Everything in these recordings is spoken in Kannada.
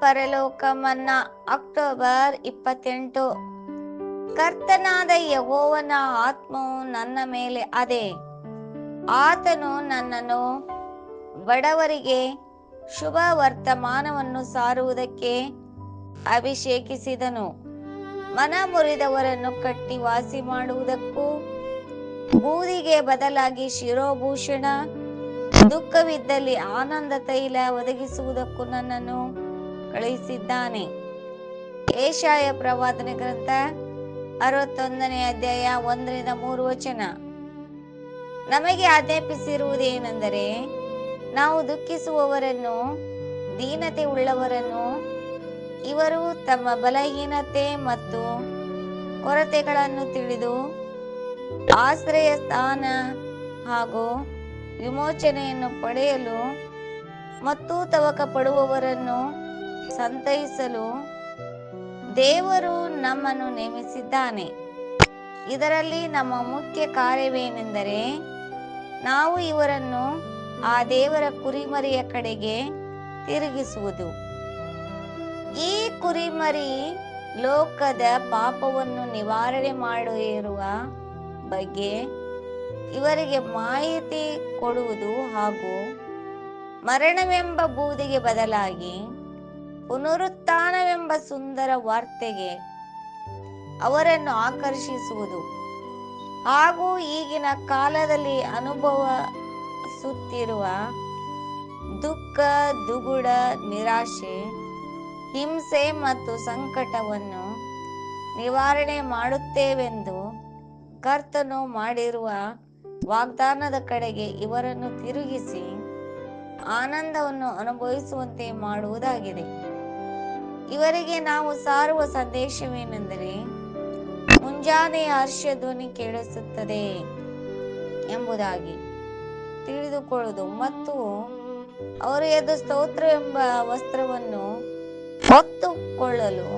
ಪರಲೋಕ ಮನ್ನ ಅಕ್ಟೋಬರ್ ಇಪ್ಪತ್ತೆಂಟು. ಕರ್ತನಾದ ಯಹೋವನ ಆತ್ಮವು ನನ್ನ ಮೇಲೆ ಅದೇ. ಆತನು ನನ್ನನ್ನು ಬಡವರಿಗೆ ಶುಭ ವರ್ತಮಾನವನ್ನು ಸಾರುವುದಕ್ಕೆ ಅಭಿಷೇಕಿಸಿದನು. ಮನ ಮುರಿದವರನ್ನು ಕಟ್ಟಿ ವಾಸಿ ಮಾಡುವುದಕ್ಕೂ ಬೂದಿಗೆ ಬದಲಾಗಿ ಶಿರೋಭೂಷಣ ದುಃಖವಿದ್ದಲ್ಲಿ ಆನಂದ ತೈಲ ಒದಗಿಸುವುದಕ್ಕೂ ನನ್ನನ್ನು ಕಳುಹಿಸಿದ್ದಾನೆ. ಏಷಾಯ ಪ್ರವಾದನೆ ಗ್ರಂಥ ಅರವತ್ತೊಂದನೇ ಅಧ್ಯಾಯ ಒಂದರಿಂದ ಮೂರು ವಚನ. ನಮಗೆ ಆಜ್ಞಾಪಿಸಿರುವುದೇನೆಂದರೆ ನಾವು ದುಃಖಿಸುವವರನ್ನು, ದೀನತೆ ಉಳ್ಳವರನ್ನು, ಇವರು ತಮ್ಮ ಬಲಹೀನತೆ ಮತ್ತು ಕೊರತೆಗಳನ್ನು ತಿಳಿದು ಆಶ್ರಯ ಸ್ಥಾನ ಹಾಗೂ ವಿಮೋಚನೆಯನ್ನು ಪಡೆಯಲು ಮತ್ತು ತವಕ ಪಡುವವರನ್ನು ಸಂತೈಸಲು ದೇವರು ನಮ್ಮನ್ನು ನೇಮಿಸಿದ್ದಾನೆ. ಇದರಲ್ಲಿ ನಮ್ಮ ಮುಖ್ಯ ಕಾರ್ಯವೇನೆಂದರೆ ನಾವು ಇವರನ್ನು ಆ ದೇವರ ಕುರಿಮರಿಯ ಕಡೆಗೆ ತಿರುಗಿಸುವುದು. ಈ ಕುರಿಮರಿ ಲೋಕದ ಪಾಪವನ್ನು ನಿವಾರಣೆ ಮಾಡಿರುವ ಬಗ್ಗೆ ಇವರಿಗೆ ಮಾಹಿತಿ ಕೊಡುವುದು ಹಾಗೂ ಮರಣವೆಂಬ ಬೂದಿಗೆ ಬದಲಾಗಿ ಪುನರುತ್ಥಾನವೆಂಬ ಸುಂದರ ವಾರ್ತೆಗೆ ಅವರನ್ನು ಆಕರ್ಷಿಸುವುದು ಹಾಗೂ ಈಗಿನ ಕಾಲದಲ್ಲಿ ಅನುಭವಿಸುತ್ತಿರುವ ದುಃಖ, ದುಗುಡ, ನಿರಾಶೆ, ಹಿಂಸೆ ಮತ್ತು ಸಂಕಟವನ್ನು ನಿವಾರಣೆ ಮಾಡುತ್ತೇವೆಂದು ಕರ್ತನು ಮಾಡಿರುವ ವಾಗ್ದಾನದ ಕಡೆಗೆ ಇವರನ್ನು ತಿರುಗಿಸಿ ಆನಂದವನ್ನು ಅನುಭವಿಸುವಂತೆ ಮಾಡುವುದಾಗಿದೆ. ಇವರಿಗೆ ನಾವು ಸಾರುವ ಸಂದೇಶವೇನೆಂದರೆ ಮುಂಜಾನೆಯ ಹರ್ಷಧ್ವನಿ ಕೇಳಿಸುತ್ತದೆ ಎಂಬುದಾಗಿ ತಿಳಿದುಕೊಳ್ಳುವುದು ಮತ್ತು ಅವರು ಎದ್ದು ಸ್ತೋತ್ರವೆಂಬ ವಸ್ತ್ರವನ್ನು ಹೊತ್ತುಕೊಳ್ಳಲು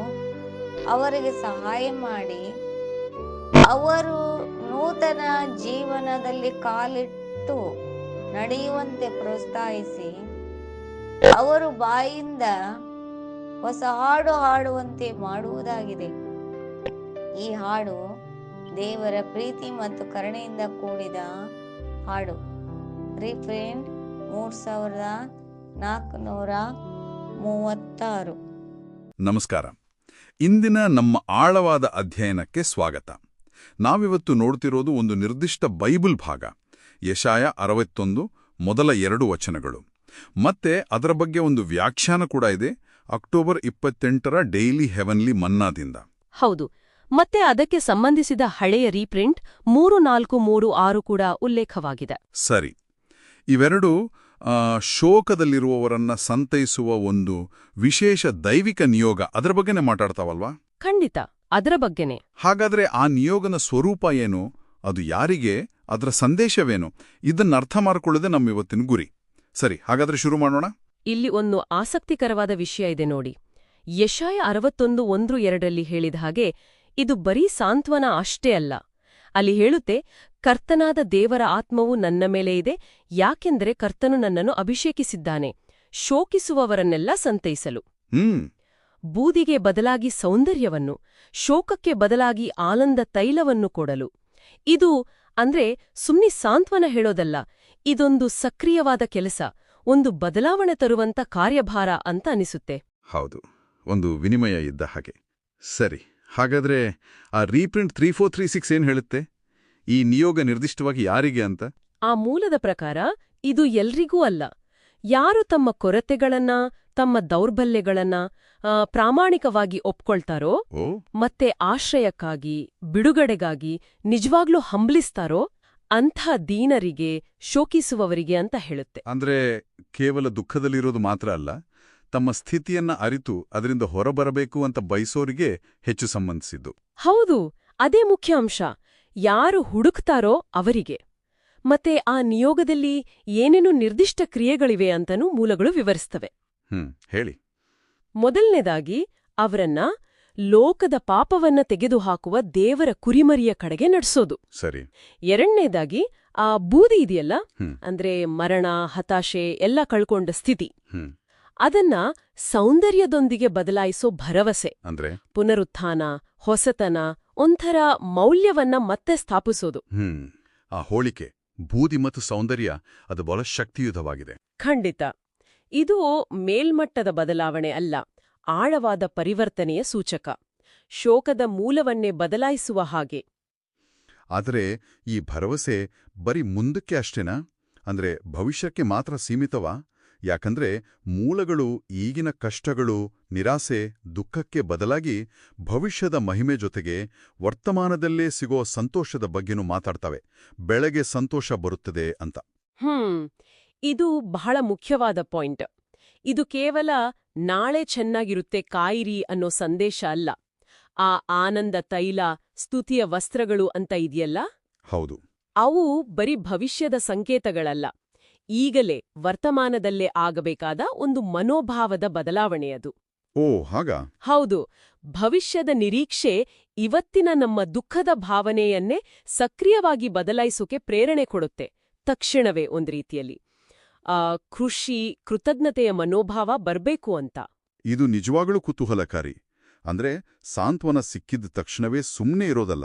ಅವರಿಗೆ ಸಹಾಯ ಮಾಡಿ ಅವರು ನೂತನ ಜೀವನದಲ್ಲಿ ಕಾಲಿಟ್ಟು ನಡೆಯುವಂತೆ ಪ್ರೋತ್ಸಾಹಿಸಿ, ಅವರು ಬಾಯಿಂದ ಹೊಸ ಹಾಡು ಹಾಡುವಂತೆ ಮಾಡುವುದಾಗಿದೆ. ಈ ಹಾಡು ದೇವರ ಪ್ರೀತಿ ಮತ್ತು ಕರುಣೆಯಿಂದ ಕೂಡಿದ ಹಾಡು. ರಿಫ್ರೆಂಡ್ ಮೂರ್ ಸಾವಿರದ ನಾಲ್ಕುನೂರ ಮೂವತ್ತಾರು. ನಮಸ್ಕಾರ. ಇಂದಿನ ನಮ್ಮ ಆಳವಾದ ಅಧ್ಯಯನಕ್ಕೆ ಸ್ವಾಗತ. ನಾವಿವತ್ತು ನೋಡ್ತಿರೋದು ಒಂದು ನಿರ್ದಿಷ್ಟ ಬೈಬಲ್ ಭಾಗ ಯಶಾಯ ಅರವತ್ತೊಂದು ಮೊದಲ ಎರಡು ವಚನಗಳು. ಮತ್ತೆ ಅದರ ಬಗ್ಗೆ ಒಂದು ವ್ಯಾಖ್ಯಾನ ಕೂಡ ಇದೆ ಅಕ್ಟೋಬರ್ ಇಪ್ಪತ್ತೆಂಟರ ಡೈಲಿ ಹೆವನ್ಲಿ ಮನ್ನಾದಿಂದ. ಹೌದು. ಮತ್ತೆ ಅದಕ್ಕೆ ಸಂಬಂಧಿಸಿದ ಹಳೆಯ ರೀಪ್ರಿಂಟ್ ಮೂರು ನಾಲ್ಕು ಮೂರು ಆರು ಕೂಡ ಉಲ್ಲೇಖವಾಗಿದೆ. ಸರಿ. ಇವೆರಡು ಶೋಕದಲ್ಲಿರುವವರನ್ನ ಸಂತೈಸುವ ಒಂದು ವಿಶೇಷ ದೈವಿಕ ನಿಯೋಗ. ಅದರ ಬಗ್ಗೆನೇ ಮಾತಾಡ್ತಾವಲ್ವಾ? ಖಂಡಿತ. ಅದರ ಬಗ್ಗೆನೇ. ಹಾಗಾದ್ರೆ ಆ ನಿಯೋಗನ ಸ್ವರೂಪ ಏನು? ಅದು ಯಾರಿಗೆ? ಅದರ ಸಂದೇಶವೇನು? ಇದನ್ನ ಅರ್ಥ ಮಾಡಿಕೊಳ್ಳೋದೇ ನಮ್ಮ ಇವತ್ತಿನ ಗುರಿ. ಸರಿ ಹಾಗಾದ್ರೆ ಶುರು ಮಾಡೋಣ. ಇಲ್ಲಿ ಒಂದು ಆಸಕ್ತಿಕರವಾದ ವಿಷಯ ಇದೆ ನೋಡಿ. ಯಶಾಯ ಅರವತ್ತೊಂದು ಒಂದು ಎರಡರಲ್ಲಿ ಹೇಳಿದ ಹಾಗೆ ಇದು ಬರೀ ಸಾಂತ್ವನ ಅಷ್ಟೇ ಅಲ್ಲ. ಅಲ್ಲಿ ಹೇಳುತ್ತೆ ಕರ್ತನಾದ ದೇವರ ಆತ್ಮವು ನನ್ನ ಮೇಲೆ ಇದೆ ಯಾಕೆಂದರೆ ಕರ್ತನು ನನ್ನನ್ನು ಅಭಿಷೇಕಿಸಿದ್ದಾನೆ. ಶೋಕಿಸುವವರನ್ನೆಲ್ಲ ಸಂತೈಸಲು. ಹ್ಮ್. ಬೂದಿಗೆ ಬದಲಾಗಿ ಸೌಂದರ್ಯವನ್ನು ಶೋಕಕ್ಕೆ ಬದಲಾಗಿ ಆನಂದ ತೈಲವನ್ನು ಕೊಡಲು. ಇದು ಅಂದ್ರೆ ಸುಮ್ನಿ ಸಾಂತ್ವನ ಹೇಳೋದಲ್ಲ ಇದೊಂದು ಸಕ್ರಿಯವಾದ ಕೆಲಸ ಒಂದು ಬದಲಾವಣೆ ತರುವಂತ ಕಾರ್ಯಭಾರ ಅಂತ ಅನಿಸುತ್ತೆ. ಹೌದು ಒಂದು ವಿನಿಮಯ ಇದ್ದ ಹಾಗೆ. ಸರಿ ಹಾಗಾದ್ರೆ ಆ reprint three four three six ಏನ್ ಹೇಳುತ್ತೆ? ಈ ನಿಯೋಗ ನಿರ್ದಿಷ್ಟವಾಗಿ ಯಾರಿಗೆ ಅಂತ? ಆ ಮೂಲದ ಪ್ರಕಾರ ಇದು ಎಲ್ರಿಗೂ ಅಲ್ಲ ಯಾರು ತಮ್ಮ ಕೊರತೆಗಳನ್ನ ತಮ್ಮ ದೌರ್ಬಲ್ಯಗಳನ್ನ ಪ್ರಾಮಾಣಿಕವಾಗಿ ಒಪ್ಕೊಳ್ತಾರೋ ಮತ್ತೆ ಆಶ್ರಯಕ್ಕಾಗಿ ಬಿಡುಗಡೆಗಾಗಿ ನಿಜವಾಗ್ಲೂ ಹಂಬಲಿಸ್ತಾರೋ ಅಂಥ ದೀನರಿಗೆ ಶೋಕಿಸುವವರಿಗೆ ಅಂತ ಹೇಳುತ್ತೆ. ಅಂದ್ರೆ ಕೇವಲ ದುಃಖದಲ್ಲಿರೋದು ಮಾತ್ರ ಅಲ್ಲ ತಮ್ಮ ಸ್ಥಿತಿಯನ್ನ ಅರಿತು ಅದರಿಂದ ಹೊರಬರಬೇಕು ಅಂತ ಬಯಸೋರಿಗೆ ಹೆಚ್ಚು ಸಂಬಂಧಿಸಿದ್ದು. ಹೌದು ಅದೇ ಮುಖ್ಯ ಅಂಶ. ಯಾರು ಹುಡುಕ್ತಾರೋ ಅವರಿಗೆ. ಮತ್ತೆ ಆ ನಿಯೋಗದಲ್ಲಿ ಏನೇನು ನಿರ್ದಿಷ್ಟ ಕ್ರಿಯೆಗಳಿವೆ ಅಂತನೂ ಮೂಲಗಳು ವಿವರಿಸ್ತವೆ. ಹೇಳಿ. ಮೊದಲನೇದಾಗಿ ಅವರನ್ನ ಲೋಕದ ಪಾಪವನ್ನ ತೆಗೆದುಹಾಕುವ ದೇವರ ಕುರಿಮರಿಯ ಕಡೆಗೆ ನಡೆಸೋದು. ಸರಿ. ಎರಡನೇದಾಗಿ ಆ ಬೂದಿ ಇದೆಯಲ್ಲ? ಅಂದ್ರೆ ಮರಣ ಹತಾಶೆ ಎಲ್ಲ ಕಳ್ಕೊಂಡ ಸ್ಥಿತಿ. ಅದನ್ನ ಸೌಂದರ್ಯದೊಂದಿಗೆ ಬದಲಾಯಿಸೋ ಭರವಸೆ. ಅಂದ್ರೆ? ಪುನರುತ್ಥಾನ ಹೊಸತನ ಒಂಥರ ಮೌಲ್ಯವನ್ನ ಮತ್ತೆ ಸ್ಥಾಪಿಸೋದು. ಆ ಹೋಳಿಕೆ. ಬೂದಿ ಮತ್ತು ಸೌಂದರ್ಯ ಅದು ಬಹಳ ಶಕ್ತಿಯುತವಾಗಿದೆ. ಖಂಡಿತ. ಇದು ಮೇಲ್ಮಟ್ಟದ ಬದಲಾವಣೆ ಅಲ್ಲ ಆಳವಾದ ಪರಿವರ್ತನೆಯ ಸೂಚಕ. ಶೋಕದ ಮೂಲವನ್ನೇ ಬದಲಾಯಿಸುವ ಹಾಗೆ. ಆದರೆ ಈ ಭರವಸೆ ಬರೀ ಮುಂದಕ್ಕೆ ಅಷ್ಟೇನಾ? ಅಂದ್ರೆ ಭವಿಷ್ಯಕ್ಕೆ ಮಾತ್ರ ಸೀಮಿತವಾ? ಯಾಕಂದ್ರೆ ಮೂಲಗಳು ಈಗಿನ ಕಷ್ಟಗಳು ನಿರಾಸೆ ದುಃಖಕ್ಕೆ ಬದಲಾಗಿ ಭವಿಷ್ಯದ ಮಹಿಮೆ ಜೊತೆಗೆ ವರ್ತಮಾನದಲ್ಲೇ ಸಿಗೋ ಸಂತೋಷದ ಬಗ್ಗೆನೂ ಮಾತಾಡ್ತವೆ. ಬೆಳಗ್ಗೆ ಸಂತೋಷ ಬರುತ್ತದೆ ಅಂತ. ಹ್ಮ್. ಇದು ಬಹಳ ಮುಖ್ಯವಾದ ಪಾಯಿಂಟ್. ಇದು ಕೇವಲ ನಾಳೆ ಚೆನ್ನಾಗಿರುತ್ತೆ ಕಾಯಿರಿ ಅನ್ನೋ ಸಂದೇಶ ಅಲ್ಲ. ಆ ಆನಂದ ತೈಲ ಸ್ತುತಿಯ ವಸ್ತ್ರಗಳು ಅಂತ ಇದೆಯಲ್ಲ? ಹೌದು. ಅವು ಬರೀ ಭವಿಷ್ಯದ ಸಂಕೇತಗಳಲ್ಲ. ಈಗಲೇ ವರ್ತಮಾನದಲ್ಲೇ ಆಗಬೇಕಾದ ಒಂದು ಮನೋಭಾವದ ಬದಲಾವಣೆಯದು ಓ ಹಾಗ? ಹೌದು. ಭವಿಷ್ಯದ ನಿರೀಕ್ಷೆ ಇವತ್ತಿನ ನಮ್ಮ ದುಃಖದ ಭಾವನೆಯನ್ನೇ ಸಕ್ರಿಯವಾಗಿ ಬದಲಾಯಿಸೋಕೆ ಪ್ರೇರಣೆ ಕೊಡುತ್ತೆ ತಕ್ಷಣವೇ ಒಂದು ರೀತಿಯಲ್ಲಿ. ಆ ಕೃಷಿ ಕೃತಜ್ಞತೆಯ ಮನೋಭಾವ ಬರಬೇಕು ಅಂತ. ಇದು ನಿಜವಾಗಲೂ ಕುತೂಹಲಕಾರಿ. ಅಂದ್ರೆ ಸಾಂತ್ವನ ಸಿಕ್ಕಿದ ತಕ್ಷಣವೇ ಸುಮ್ಮನೆ ಇರೋದಲ್ಲ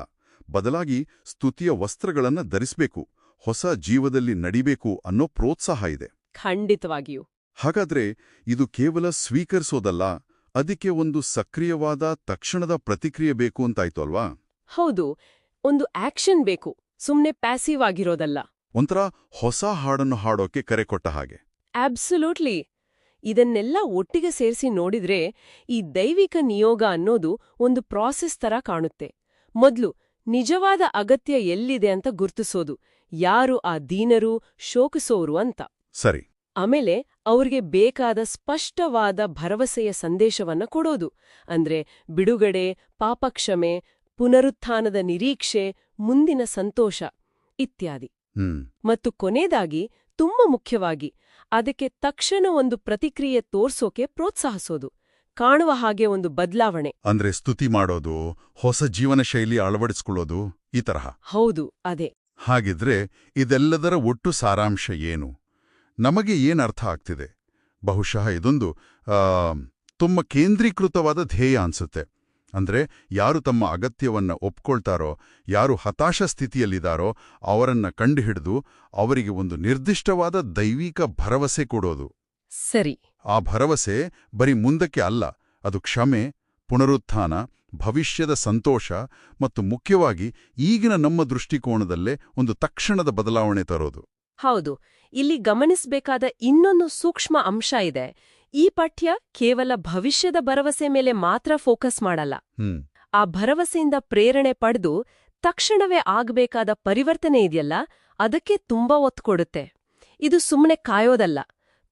ಬದಲಾಗಿ ಸ್ತುತಿಯ ವಸ್ತ್ರಗಳನ್ನ ಧರಿಸ್ಬೇಕು. ಹೊಸ ಜೀವದಲ್ಲಿ ನಡಿಬೇಕು ಅನ್ನೋ ಪ್ರೋತ್ಸಾಹ ಇದೆ. ಖಂಡಿತವಾಗಿಯೂ. ಹಾಗಾದ್ರೆ ಇದು ಕೇವಲ ಸ್ವೀಕರಿಸೋದಲ್ಲ ಅದಕ್ಕೆ ಒಂದು ಸಕ್ರಿಯವಾದ ತಕ್ಷಣದ ಪ್ರತಿಕ್ರಿಯೆ ಬೇಕು ಅಂತಾಯ್ತು ಅಲ್ವಾ? ಹೌದು ಒಂದು ಆಕ್ಷನ್ ಬೇಕು ಸುಮ್ನೆ ಪ್ಯಾಸಿವ್ ಆಗಿರೋದಲ್ಲ. ಒಂಥರ ಹೊಸ ಹಾಡನ್ನು ಹಾಡೋಕೆ ಕರೆ ಕೊಟ್ಟ ಹಾಗೆ. ಆಬ್ಸಲ್ಯೂಟ್ಲಿ ಇದನ್ನೆಲ್ಲ ಒಟ್ಟಿಗೆ ಸೇರಿಸಿ ನೋಡಿದ್ರೆ ಈ ದೈವಿಕ ನಿಯೋಗ ಅನ್ನೋದು ಒಂದು ಪ್ರಾಸೆಸ್ ತರ ಕಾಣುತ್ತೆ. ಮೊದ್ಲು ನಿಜವಾದ ಅಗತ್ಯ ಎಲ್ಲಿದೆ ಅಂತ ಗುರ್ತಿಸೋದು ಯಾರು ಆ ದೀನರು ಶೋಕಿಸೋರು ಅಂತ. ಸರಿ. ಆಮೇಲೆ ಅವ್ರಿಗೆ ಬೇಕಾದ ಸ್ಪಷ್ಟವಾದ ಭರವಸೆಯ ಸಂದೇಶವನ್ನ ಕೊಡೋದು. ಅಂದ್ರೆ ಬಿಡುಗಡೆ ಪಾಪಕ್ಷಮೆ ಪುನರುತ್ಥಾನದ ನಿರೀಕ್ಷೆ ಮುಂದಿನ ಸಂತೋಷ ಇತ್ಯಾದಿ. ಮತ್ತು ಕೊನೆಯದಾಗಿ ತುಂಬಾ ಮುಖ್ಯವಾಗಿ ಅದಕ್ಕೆ ತಕ್ಷಣ ಒಂದು ಪ್ರತಿಕ್ರಿಯೆ ತೋರ್ಸೋಕೆ ಪ್ರೋತ್ಸಾಹಿಸೋದು. ಕಾಣುವ ಹಾಗೆ ಒಂದು ಬದಲಾವಣೆ. ಅಂದ್ರೆ ಸ್ತುತಿ ಮಾಡೋದು ಹೊಸ ಜೀವನ ಶೈಲಿ ಅಳವಡಿಸಿಕೊಳ್ಳೋದು ಈ ತರಹ. ಹೌದು ಅದೇ. ಹಾಗಿದ್ರೆ ಇದೆಲ್ಲದರ ಒಟ್ಟು ಸಾರಾಂಶ ಏನು? ನಮಗೆ ಏನರ್ಥ ಆಗ್ತಿದೆ? ಬಹುಶಃ ಇದೊಂದು ತುಂಬ ಕೇಂದ್ರೀಕೃತವಾದ ಧ್ಯೇಯ ಅನ್ಸುತ್ತೆ. ಅಂದ್ರೆ ಯಾರು ತಮ್ಮ ಅಗತ್ಯವನ್ನ ಒಪ್ಕೊಳ್ತಾರೋ ಯಾರು ಹತಾಶ ಸ್ಥಿತಿಯಲ್ಲಿದ್ದಾರೋ ಅವರನ್ನ ಕಂಡುಹಿಡಿದು ಅವರಿಗೆ ಒಂದು ನಿರ್ದಿಷ್ಟವಾದ ದೈವಿಕ ಭರವಸೆ ಕೊಡೋದು. ಸರಿ. ಆ ಭರವಸೆ ಬರೀ ಮುಂದಕ್ಕೆ ಅಲ್ಲ ಅದು ಕ್ಷಮೆ ಪುನರುತ್ಥಾನ ಭವಿಷ್ಯದ ಸಂತೋಷ ಮತ್ತು ಮುಖ್ಯವಾಗಿ ಈಗಿನ ನಮ್ಮ ದೃಷ್ಟಿಕೋನದಲ್ಲೇ ಒಂದು ತಕ್ಷಣದ ಬದಲಾವಣೆ ತರೋದು. ಹೌದು. ಇಲ್ಲಿ ಗಮನಿಸಬೇಕಾದ ಇನ್ನೊಂದು ಸೂಕ್ಷ್ಮ ಅಂಶ ಇದೆ. ಈ ಪಠ್ಯ ಕೇವಲ ಭವಿಷ್ಯದ ಭರವಸೆ ಮೇಲೆ ಮಾತ್ರ ಫೋಕಸ್ ಮಾಡಲ್ಲ. ಆ ಭರವಸೆಯಿಂದ ಪ್ರೇರಣೆ ಪಡೆದು ತಕ್ಷಣವೇ ಆಗಬೇಕಾದ ಪರಿವರ್ತನೆ ಇದೆಯಲ್ಲ ಅದಕ್ಕೆ ತುಂಬಾ ಒತ್ತು ಕೊಡುತ್ತೆ. ಇದು ಸುಮ್ಮನೆ ಕಾಯೋದಲ್ಲ.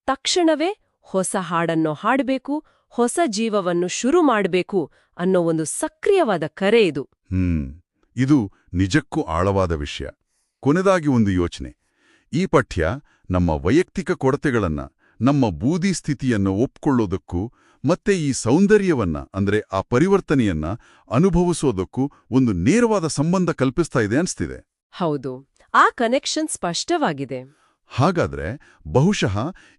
ತಕ್ಷಣವೇ ಹೊಸ ಹಾಡನ್ನು ಹಾಡಬೇಕು ಹೊಸ ಜೀವವನ್ನು ಶುರು ಮಾಡಬೇಕು ಅನ್ನೋ ಒಂದು ಸಕ್ರಿಯವಾದ ಕರೆ ಇದು. ಹ್ಮ್ ಇದು ನಿಜಕ್ಕೂ ಆಳವಾದ ವಿಷಯ. ಕೊನೆದಾಗಿ ಒಂದು ಯೋಚನೆ. ಈ ಪಠ್ಯ ನಮ್ಮ ವೈಯಕ್ತಿಕ ಕೊರತೆಗಳನ್ನ ನಮ್ಮ ಬೂದಿ ಸ್ಥಿತಿಯನ್ನು ಒಪ್ಕೊಳ್ಳೋದಕ್ಕೂ ಮತ್ತೆ ಈ ಸೌಂದರ್ಯವನ್ನ ಅಂದ್ರೆ ಆ ಪರಿವರ್ತನೆಯನ್ನ ಅನುಭವಿಸೋದಕ್ಕೂ ಒಂದು ನೇರವಾದ ಸಂಬಂಧ ಕಲ್ಪಿಸ್ತಾ ಇದೆ ಅನ್ಸ್ತಿದೆ. ಹೌದು ಆ ಕನೆಕ್ಷನ್ ಸ್ಪಷ್ಟವಾಗಿದೆ. ಹಾಗಾದ್ರೆ ಬಹುಶಃ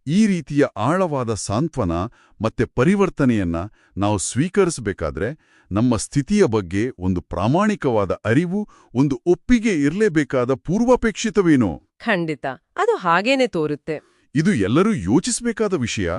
ಈ ರೀತಿಯ ಆಳವಾದ ಸಾಂತ್ವನ ಮತ್ತೆ ಪರಿವರ್ತನೆಯನ್ನ ನಾವು ಸ್ವೀಕರಿಸಬೇಕಾದ್ರೆ ನಮ್ಮ ಸ್ಥಿತಿಯ ಬಗ್ಗೆ ಒಂದು ಪ್ರಾಮಾಣಿಕವಾದ ಅರಿವು ಒಂದು ಒಪ್ಪಿಗೆ ಇರಲೇಬೇಕಾದ ಪೂರ್ವಾಪೇಕ್ಷಿತವೇನೋ? ಖಂಡಿತ. ಅದು ಹಾಗೇನೆ ತೋರುತ್ತೆ. ಇದು ಎಲ್ಲರೂ ಯೋಚಿಸಬೇಕಾದ ವಿಷಯ.